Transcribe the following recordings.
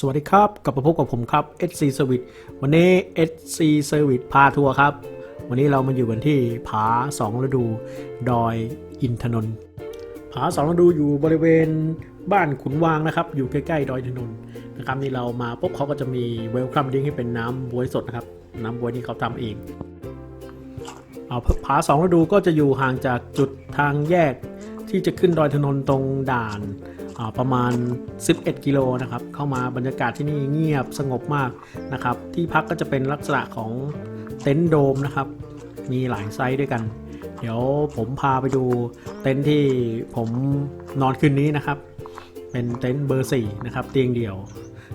สวัสดีครับกลับมาพบกับผมครับ SC Service วันนี้ SC Service พาทัวร์ครับ วันนี้เรามาอยู่กันที่ผาสองฤดู ดอยอินทนนท์ผาสองฤดูอยู่บริเวณบ้านขุนวางนะครับ อยู่ใกล้ๆดอยอินทนนท์นะครับนี่เรามาปุ๊บเขาก็จะมีเวลคัมดิ้งให้เป็นน้ำบวยสดนะครับ น้ำบวยนี่เขาทำเองเอาผาสองฤดูก็จะอยู่ห่างจากจุดทางแยก ที่จะขึ้นดอยถนนตรงด่านประมาณ 11 กิโลนะครับ เข้ามาบรรยากาศที่นี่เงียบสงบมากนะครับ ที่พักก็จะเป็นลักษณะของเต็นท์โดมนะครับ มีหลายไซส์ด้วยกัน เดี๋ยวผมพาไปดูเต็นท์ที่ผมนอนคืนนี้นะครับ เป็นเต็นท์เบอร์4นะครับ เตียงเดี่ยว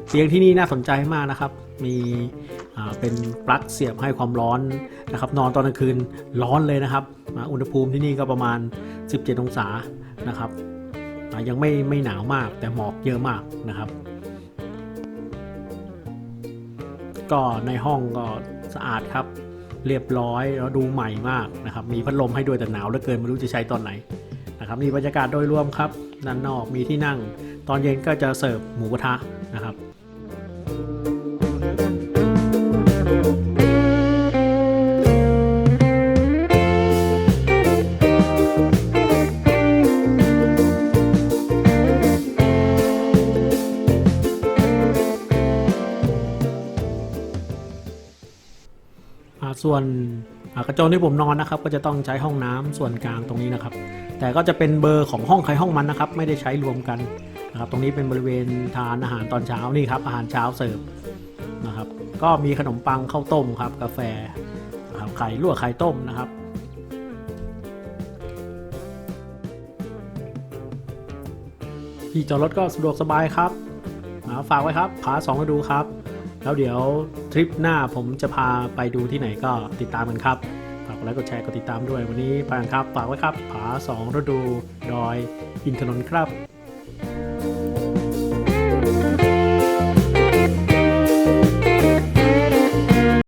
เตียงที่นี่น่าสนใจมากนะครับ มีเป็นปลั๊กเสียบให้ความร้อนนะครับ นอนตอนกลางคืนร้อนเลยนะครับ อุณหภูมิที่นี่ก็ประมาณ 17 องศานะครับยังไม่ไม่หนาวมากแต่หมอกเยอะมากนะครับ ก็ในห้องก็สะอาดครับ เรียบร้อยแล้วดูใหม่มากนะครับ มีพัดลมให้ด้วยแต่หนาวเหลือเกินไม่รู้จะใช้ตอนไหนนะครับนี่บรรยากาศโดยรวมครับด้านนอกมีที่นั่ง ตอนเย็นก็จะเสิร์ฟหมูกระทะนะครับ ส่วนกระโจนที่ผมนอนนะครับ ก็จะต้องใช้ห้องน้ำส่วนกลางตรงนี้นะครับ แต่ก็จะเป็นเบอร์ของห้องใครห้องมันนะครับ ไม่ได้ใช้รวมกันนะครับ ตรงนี้เป็นบริเวณทานอาหารตอนเช้านี่ครับอาหารเช้าเสิร์ฟนะครับ ก็มีขนมปังข้าวต้มครับ กาแฟนะครับไข่ลวกไข่ต้มนะครับที่จอดรถก็สะดวกสบายครับฝากไว้ครับผาสองฤดูครับ แล้วเดี๋ยวทริปหน้าผมจะพาไปดูที่ไหนก็ติดตามกันครับ ฝากกดไลค์กดแชร์กดติดตามด้วยวันนี้ไปกันครับ ฝากไว้ครับ ผาสองฤดูดอยอินทนนท์ครับ